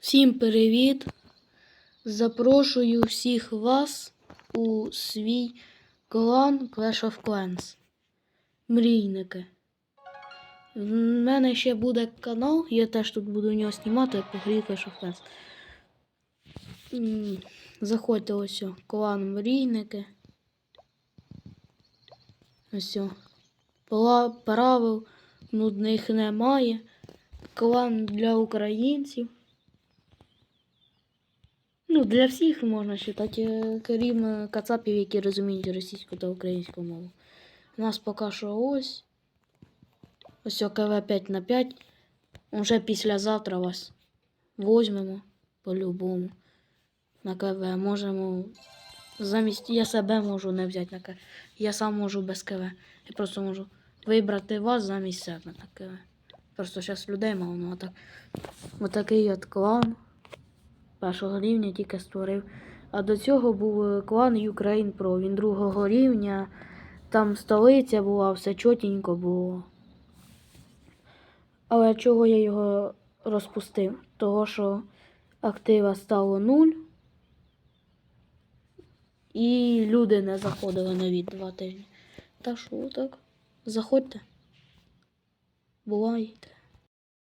Всім привіт! Запрошую всіх вас у свій клан Clash of Clans. Мрійники. В мене ще буде канал, я теж тут буду у нього знімати по грі Clash of Clans. Заходьте ось клан Мрійники. Ось. Правил нудних немає. Клан для українців. Ну, для всіх можна вважати, е, крім е, кацапів, які розуміють російську та українську мову. У нас поки що ось. Ось КВ 5 на 5. Уже післязавтра вас возьмемо по-любому. На КВ можемо. Замість я себе можу не взяти на КВ. Я сам можу без КВ. Я просто можу вибрати вас замість себе на КВ. Просто зараз людей мало, ну а так. Отакий от клан першого рівня тільки створив. А до цього був е, клан Ukraine Pro. Він другого рівня. Там столиця була, все чотенько було. Але чого я його розпустив? Того, що актива стало нуль. І люди не заходили нові два тижні. Та що так? Заходьте. Бувайте.